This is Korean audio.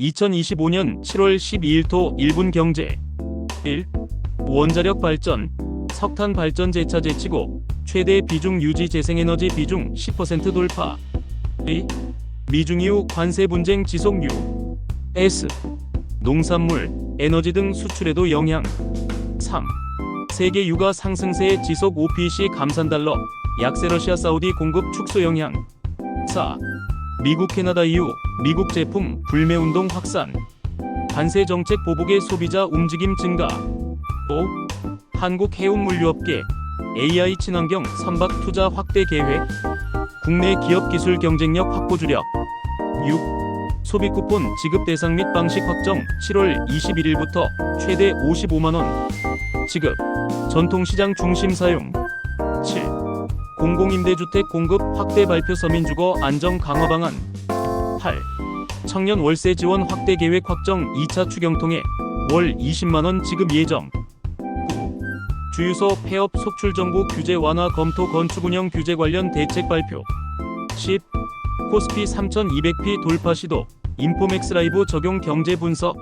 2025년 7월 12일 토 1분 경제 1. 원자력 발전, 석탄 발전 재차 제치고 최대 비중 유지 재생에너지 비중 10% 돌파 2. 미중 이후 관세 분쟁 지속 6. S. 농산물, 에너지 등 수출에도 영향 3. 세계 유가 상승세의 지속 OPC 감산 달러, 약세 러시아 사우디 공급 축소 영향 4. 미국 캐나다 이후 미국 제품 불매 운동 확산 관세 정책 보복의 소비자 움직임 증가 5. 한국 해운 물류업계 AI 친환경 선박 투자 확대 계획 국내 기업 기술 경쟁력 확보 주력 6. 소비 쿠폰 지급 대상 및 방식 확정 7월 21일부터 최대 55만원 지급 전통시장 중심 사용 7. 공공임대주택 공급 확대 발표 서민주거 안정 강화 방안 8. 청년 월세 지원 확대 계획 확정 2차 추경 통해 월 20만원 지급 예정 9. 주유소 폐업 속출 정보 규제 완화 검토 건축 운영 규제 관련 대책 발표 10. 코스피 3200p 돌파 시도 인포맥스 라이브 적용 경제 분석